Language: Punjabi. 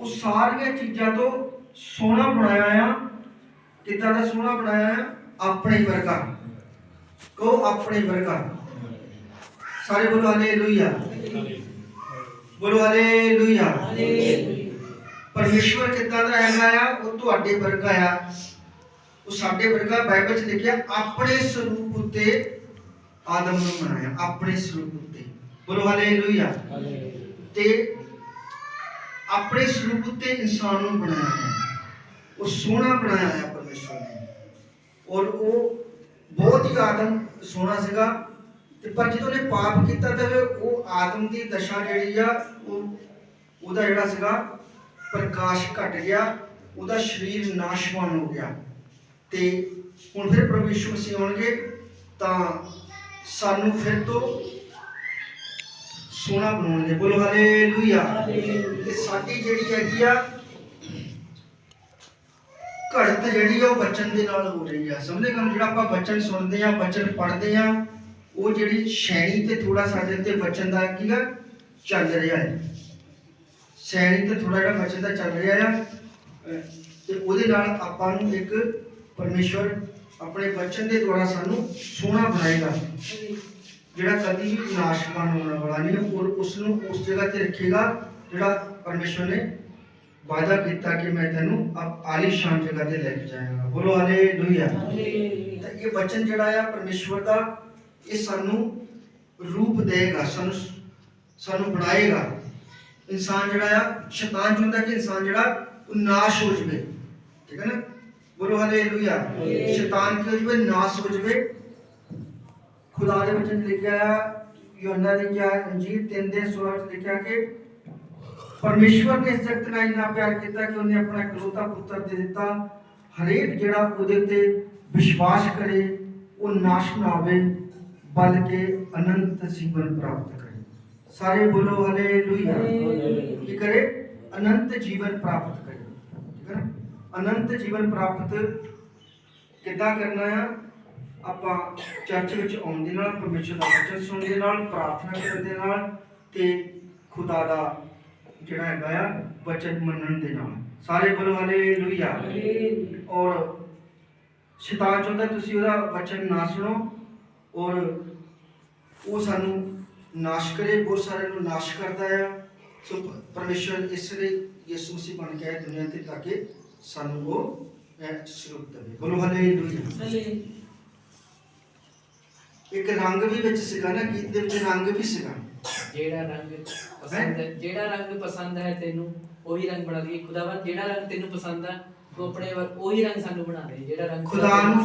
ਉਹ ਸਾਰੀਆਂ ਚੀਜ਼ਾਂ ਤੋਂ ਸੋਹਣਾ ਬਣਾਇਆ ਆ, ਕਿੱਦਾਂ ਦਾ ਸੋਹਣਾ ਬਣਾਇਆ ਆ? ਆਪਣੇ ਵਰਗਾ। ਕਹੋ ਆਪਣੇ ਵਰਗਾ। ਸਾਰੇ ਬੋਲੋ ਹਾਲੇਲੂਇਆ। ਬੋਲੋ ਹਾਲੇਲੂਇਆ। ਪਰਮੇਸ਼ਵਰ ਕਿੱਦਾਂ ਦਾ ਹੈਗਾ ਆ? ਉਹ ਤੁਹਾਡੇ ਵਰਗਾ ਆ। ਉਹ ਸਾਡੇ ਵਰਗਾ ਬਾਈਬਲ 'ਚ ਲਿਖਿਆ, ਆਪਣੇ ਸਰੂਪ ਉੱਤੇ ਆਦਮ ਨੂੰ ਬਣਾਇਆ ਆਪਣੇ ਸਰੂਪ ਉੱਤੇ। ਬੋਲੋ ਹਾਲੇਲੂਇਆ। ਤੇ ਆਪਣੇ ਸਰੂਪ ਉੱਤੇ ਇਨਸਾਨ ਨੂੰ ਬਣਾਇਆ ਹੈ। ਉਹ ਸੋਹਣਾ ਬਣਾਇਆ ਹੈ ਪਰਮੇਸ਼ਵਰ ਨੇ। ਔਰ ਉਹ ਬਹੁਤ ਹੀ ਆਦਮ ਸੋਹਣਾ ਸੀਗਾ। ਤੇ ਪਰ ਜਦੋਂ ਨੇ ਪਾਪ ਕੀਤਾ, ਤਾਂ ਉਹ ਆਦਮ ਦੀ ਦਸ਼ਾ ਜਿਹੜੀ ਆ, ਉਹ ਉਹਦਾ ਜਿਹੜਾ ਸੀਗਾ, ਪ੍ਰਕਾਸ਼ ਘਟ ਗਿਆ। ਉਹਦਾ ਸਰੀਰ ਨਾਸ਼ਵਾਨ ਹੋ ਗਿਆ। ਤੇ ਹੁਣ ਫਿਰ ਪ੍ਰਭੂ ਯਿਸੂ ਮਸੀਹ ਆਉਣਗੇ, ਤਾਂ ਸਾਨੂੰ ਫਿਰ ਤੋਂ ਸੋਹਣਾ ਬਣਾਉਣਗੇ ਬੋਲੋ ਹਾਲੇਲੂਇਆ। ਤੇ ਸਾਡੀ ਜਿਹੜੀ ਹੈਗੀ ਆ ਘੜਤ ਜਿਹੜੀ ਆ ਉਹ ਬਚਨ ਦੇ ਨਾਲ ਹੋ ਰਹੀ ਆ। ਸਮਝਦੇ ਕੰਮ ਜਿਹੜਾ ਆਪਾਂ ਬਚਨ ਸੁਣਦੇ ਆ ਬਚਨ ਪੜ੍ਹਦੇ ਆ ਉਹ ਜਿਹੜੀ ਸ਼ੈਣੀ ਤੇ ਥੋੜਾ ਸਾਡੇ ਤੇ ਬਚਨ ਦਾ ਕੀ ਆ ਚੱਲ ਰਿਹਾ ਹੈ। ਸ਼ੈਣੀ ਤੇ ਥੋੜਾ ਜਿਹੜਾ ਬਚਨ ਦਾ ਚੱਲ ਰਿਹਾ ਆ ਤੇ ਉਹਦੇ ਨਾਲ ਆਪਾਂ ਨੂੰ ਇੱਕ ਪਰਮੇਸ਼ਵਰ ਆਪਣੇ ਬਚਨ ਦੇ ਦੁਆਰਾ ਸਾਨੂੰ ਸੋਹਣਾ ਬਣਾਏਗਾ। ਜਿਹੜਾ ਕਦੀ ਵੀ ਨਾਸ਼ਵਾਨ ਹੋਣ ਵਾਲਾ ਨਹੀਂ ਹੈ ਔਰ ਉਸ ਨੂੰ ਉਸ ਜਗ੍ਹਾ ਤੇ ਰੱਖੇਗਾ ਜਿਹੜਾ ਪਰਮੇਸ਼ਵਰ ਨੇ ਵਾਅਦਾ ਕੀਤਾ ਕਿ ਮੈਂ ਤੈਨੂੰ ਆਪ ਆਲੀਸ਼ਾਨ ਜਗ੍ਹਾ ਤੇ ਲੈ ਕੇ ਜਾਵਾਂਗਾ ਬੋਲੋ ਹਾਲੇਲੂਇਆ। ਤਾਂ ਇਹ ਬਚਨ ਜਿਹੜਾ ਆ ਪਰਮੇਸ਼ਵਰ ਦਾ ਇਹ ਸਾਨੂੰ ਰੂਪ ਦੇਗਾ ਸਾਨੂੰ ਸਾਨੂੰ ਬਣਾਏਗਾ। ਇਨਸਾਨ ਜਿਹੜਾ ਆ ਸ਼ੈਤਾਨ ਚਾਹੁੰਦਾ ਕਿ ਇਨਸਾਨ ਜਿਹੜਾ ਉਹ ਨਾਸ਼ ਹੋ ਜਵੇ। ਠੀਕ ਹੈ ਨਾ? ਬੋਲੋ ਹਾਲੇਲੂਇਆ। ਸ਼ੈਤਾਨ ਕੀ ਹੋ ਜਵੇ? ਨਾਸ਼ ਹੋ ਜਵੇ। ਖੁਦਾ ਦੇ ਵਚਨ 'ਚ ਲਿਖਿਆ ਆ ਯੋਹਨਾ ਦੀ ਕਿਹਾ ਅੰਜੀਲ 3 ਦੇ 16 ਵਿੱਚ ਲਿਖਿਆ ਕਿ ਪਰਮੇਸ਼ਵਰ ਨੇ ਇਸ ਜਗਤ ਨਾਲ ਇੰਨਾ ਪਿਆਰ ਕੀਤਾ ਕਿ ਉਹਨੇ ਆਪਣਾ ਇਕਲੌਤਾ ਪੁੱਤਰ ਦੇ ਦਿੱਤਾ। ਹਰੇਕ ਜਿਹੜਾ ਉਹਦੇ ਉੱਤੇ ਵਿਸ਼ਵਾਸ ਕਰੇ ਉਹ ਨਾਸ਼ ਨਾ ਹੋਵੇ ਬਲਕਿ ਅਨੰਤ ਜੀਵਨ ਪ੍ਰਾਪਤ ਕਰੇ। ਸਾਰੇ ਬੋਲੋ ਹਾਲੇਲੂਇਆ ਕੀ ਕਰੇ? ਅਨੰਤ ਜੀਵਨ ਪ੍ਰਾਪਤ ਕਰੇ। ਠੀਕ ਹੈ ਅਨੰਤ ਜੀਵਨ ਪ੍ਰਾਪਤ ਕਿੱਦਾਂ ਕਰਨਾ ਆ? ਆਪਾਂ ਚਰਚ ਵਿੱਚ ਆਉਣ ਦੇ ਨਾਲ ਪਰਮੇਸ਼ਰ ਦਾ ਵਚਨ ਸੁਣਨ ਦੇ ਨਾਲ ਪ੍ਰਾਰਥਨਾ ਕਰਨ ਦੇ ਨਾਲ ਤੇ ਖੁਦਾ ਦਾ ਜਿਹੜਾ ਹੈਗਾ ਆ ਵਚਨ ਮੰਨਣ ਦੇ ਨਾਲ। ਸਾਰੇ ਬੋਲੋ ਹਾਲੇਲੂਇਆ ਔਰ ਸ਼ੈਤਾਨ ਚਾਹੁੰਦਾ ਤੁਸੀਂ ਉਹਦਾ ਵਚਨ ਨਾ ਸੁਣੋ ਔਰ ਉਹ ਸਾਨੂੰ ਨਾਸ਼ ਕਰੇ ਬਹੁਤ ਸਾਰੇ ਨੂੰ ਨਾਸ਼ ਕਰਦਾ ਆ। ਸੋ ਪਰਮੇਸ਼ਰ ਇਸ ਲਈ ਯਿਸੂ ਮਸੀਹ ਬਣ ਕੇ ਆਇਆ ਦੁਨੀਆ ਤੇ ਤਾਂ ਕਿ ਸਾਨੂੰ ਉਹ ਸਰੂਪ ਦੇਵੇ। ਬੋਲੋ ਹਾਲੇਲੂਇਆ ਇੱਕ ਰੰਗ ਵੀ ਵਿੱਚ ਸੀਗਾ ਨਾ ਗੀਤ ਦੇ ਵਿੱਚ ਰੰਗ ਵੀ ਸੀਗਾ। ਜਿਹੜਾ ਰੰਗ ਪਸੰਦ ਹੈ ਜਿਹੜਾ ਰੰਗ ਪਸੰਦ ਹੈ ਤੈਨੂੰ ਉਹੀ ਰੰਗ ਬਣਾ ਦਈਏ। ਖੁਦਾਵੰ ਜਿਹੜਾ ਰੰਗ ਤੈਨੂੰ ਪਸੰਦ ਆ ਤੂੰ ਆਪਣੇ ਵੱਲ ਉਹੀ ਰੰਗ ਸਾਨੂੰ ਬਣਾ ਦੇ। ਜਿਹੜਾ ਰੰਗ ਖੁਦਾ ਨੂੰ